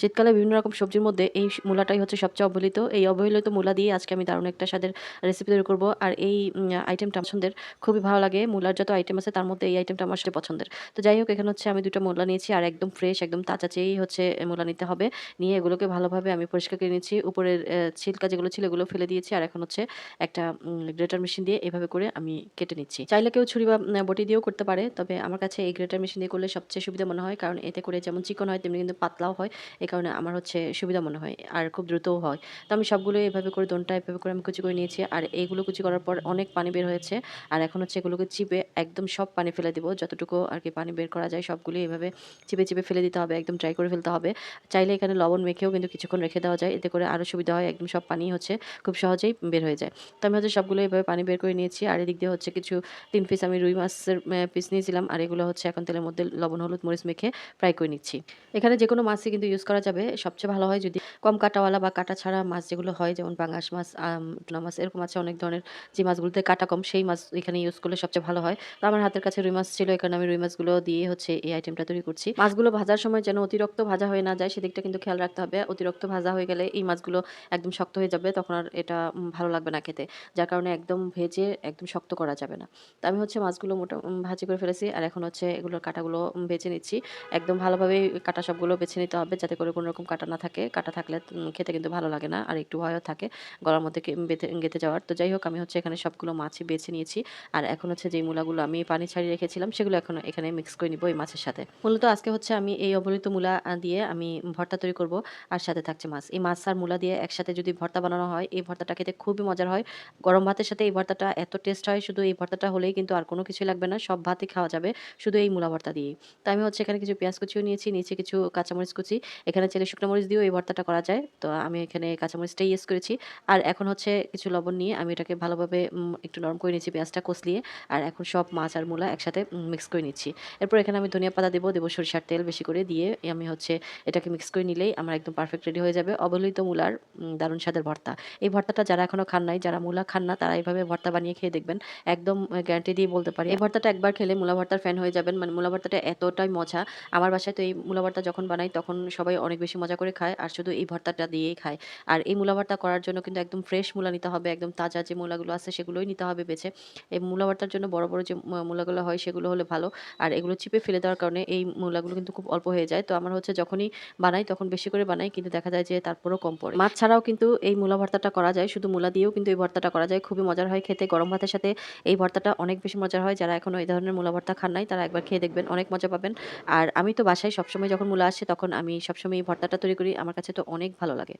শীতকালে বিভিন্ন রকম সবজির মধ্যে এই মূলাটাই হচ্ছে সবচেয়ে অবহেলিত। এই অবহেলিত মূলা দিয়ে আজকে আমি দারুণ একটা স্বাদের রেসিপি তৈরি করব আর এই আইটেমটা পছন্দের খুবই ভালো লাগে। মূলার যত আইটেম আছে তার মধ্যে এই আইটেমটা আমার সবচেয়ে পছন্দের। তো যাই হোক, এখানে হচ্ছে আমি ২ টা মূলা নিয়েছি আর একদম ফ্রেশ একদম তাজা চেয়েই হচ্ছে মূলা নিতে হবে। নিয়ে এগুলোকে ভালোভাবে আমি পরিষ্কার করে নিচ্ছি। উপরের ছিলকা যেগুলো ছিল এগুলো ফেলে দিয়েছি। আর এখন হচ্ছে একটা গ্রেটার মেশিন দিয়ে এভাবে করে আমি কেটে নিচ্ছি। চাইলে কেউ ছুরি বা বটি দিয়েও করতে পারে। তবে আমার কাছে এই গ্রেটার মেশিন দিয়ে করলে সবচেয়ে সুবিধা মনে হয়। কারণ এতে করে যেমন চিকন হয়, তেমনি কিন্তু পাতলাও হয়। কারণে আমার হচ্ছে সুবিধা মনে হয়। আর খুব দ্রুতও হয়। তো আমি সবগুলো এভাবে করে দোনটা এভাবে করে আমি কুচি করে নিয়েছি। আর এইগুলো কুচি করার পর অনেক পানি বের হয়েছে। আর এখন হচ্ছে এগুলোকে চিপে একদম সব পানি ফেলে দিব। যতটুকু আরকি পানি বের করা যায় সবগুলোই এভাবে চিপে, চিপে ফেলে দিতে হবে। একদম ড্রাই করে ফেলতে হবে। চাইলে এখানে লবণ মেখেও কিন্তু কিছুক্ষণ রেখে দেওয়া যায়। এতে করে আরও সুবিধা হয়। একদম সব পানি হচ্ছে খুব সহজেই বের হয়ে যায়। তো আমি হচ্ছে সবগুলো এভাবে পানি বের করে নিয়েছি। আর এদিক দিয়ে হচ্ছে কিছু তিন পিস আমি রুই মাছের পিস নিয়েছিলাম। আর এগুলো হচ্ছে এখন তেলের মধ্যে লবণ, হলুদ, মরিচ মেখে ফ্রাই করে নিচ্ছি। এখানে যেকোনো মাছই কিন্তু ইউজ করা যাবে। সবচেয়ে ভালো হয় যদি কম কাঁটাওয়ালা বা কাঁটা ছাড়া মাছ যেগুলো হয় যেমন পাঙ্গাস মাছ, টুনা মাছ এরকম আছে অনেক ধরনের যে মাছগুলোতে কাঁটা কম সেই মাছ এখানে ইউজ করলে সবচেয়ে ভালো হয়। তো আমার হাতের কাছে রুই মাছ ছিল এখানে আমি রুই মাছগুলো দিয়ে হচ্ছে এই আইটেমটা তৈরি করছি। মাছগুলো ভাজার সময় যেন অতিরিক্ত ভাজা হয়ে না যায় সেদিকটা কিন্তু খেয়াল রাখতে হবে। অতিরিক্ত ভাজা হয়ে গেলে এই মাছগুলো একদম শক্ত হয়ে যাবে তখন আর এটা ভালো লাগবে না খেতে। যার কারণে একদম ভেজে একদম শক্ত করা যাবে না। তো আমি হচ্ছে মাছগুলো মোটা ভাজি করে ফেলেছি। আর এখন হচ্ছে এগুলোর কাঁটাগুলো বেছে নিচ্ছি। একদম ভালোভাবেই কাঁটা সবগুলো বেছে নিতে হবে যাতে করে কোনো রকম কাঁটা না থাকে। কাঁটা থাকলে খেতে কিন্তু ভালো লাগে না। আর একটু ভয়ও থাকে গলার মধ্যে গেঁথে যাওয়ার। তো যাই হোক আমি হচ্ছে এখানে সবগুলো মাছই বেছে নিয়েছি। আর এখন হচ্ছে যেই মূলাগুলো আমি পানি ছাড়িয়ে রেখেছিলাম সেগুলো এখন এখানে মিক্স করে নিব এই মাছের সাথে। মূলত আজকে হচ্ছে আমি এই অবহেলিত মূলা দিয়ে আমি ভর্তা তৈরি করব। আর সাথে থাকছে মাছ। এই মাছ আর মূলা দিয়ে একসাথে যদি ভর্তা বানানো হয় এই ভর্তাটা খেতে খুবই মজার হয়। গরম ভাতের সাথে এই ভর্তাটা এত টেস্ট হয় শুধু এই ভর্তাটা হলেই কিন্তু আর কোনো কিছুই লাগবে না। সব ভাতই খাওয়া যাবে শুধু এই মূলা ভর্তা দিয়েই। তো আমি হচ্ছে এখানে কিছু পেঁয়াজ কুচিও নিয়েছি, নিচে কিছু কাঁচামরিচ কুচি। এখানে চাইলে শুকনো মরিচ দিয়েও এই ভর্তাটা করা যায়। তো আমি এখানে কাঁচামরিচটাই ইউজ করেছি। আর এখন হচ্ছে কিছু লবণ নিয়ে আমি এটাকে ভালোভাবে একটু নরম করে নিচ্ছি পেঁয়াজটা কষলিয়ে। আর এখন সব মাছ আর মূলা একসাথে মিক্স করে নিচ্ছি। এরপর এখানে আমি ধনিয়া পাতা দেব, দেব সরিষার তেল বেশি করে দিয়ে আমি হচ্ছে এটাকে মিক্স করে নিলেই আমার একদম পারফেক্ট রেডি হয়ে যাবে অবহেলিত মূলার দারুণ স্বাদের ভর্তা। এই ভর্তাটা যারা এখনও খান নাই, যারা মূলা খান না তারা এইভাবে ভর্তা বানিয়ে খেয়ে দেখবেন। একদম গ্যারান্টি দিয়ে বলতে পারি। এই ভর্তাটা একবার খেলে মূলা ভর্তার ফ্যান হয়ে যাবেন। মানে মূলা ভর্তাটা এতটাই মজা। আমার বাসায় তো এই মূলা ভর্তা যখন বানাই তখন সবাই অনেক বেশি মজা করে খায়। আর শুধু এই ভর্তাটা দিয়েই খায়। আর এই মূলা ভর্তা করার জন্য কিন্তু একদম ফ্রেশ মূলা নিতে হবে। একদম তাজা যে মূলাগুলো আছে সেগুলোই নিতে হবে বেছে। এই মূলা ভর্তার জন্য বড়, বড় যে মূলাগুলো হয় সেগুলো হলে ভালো। আর এগুলো চিপে ফেলে দেওয়ার কারণে এই মূলাগুলো কিন্তু খুব অল্প হয়ে যায়। তো আমার হচ্ছে যখনই বানাই তখন বেশি করে বানাই কিন্তু দেখা যায় যে তারপরেও কম পড়ে। মাছ ছাড়াও কিন্তু এই মূলা ভর্তাটা করা যায়। শুধু মূলা দিয়েও কিন্তু এই ভর্তাটা করা যায়। খুবই মজার হয় খেতে। গরম ভাতের সাথে এই ভর্তাটা অনেক বেশি মজার হয়। যারা এখনও এই ধরনের মূলা ভর্তা খান নাই তারা একবার খেয়ে দেখবেন। অনেক মজা পাবেন। আর আমি তো বাসায় সবসময় যখন মূলা আসে তখন আমি সবসময় এই ভর্তাটা তৈরি করি। আমার কাছে তো অনেক ভালো লাগে।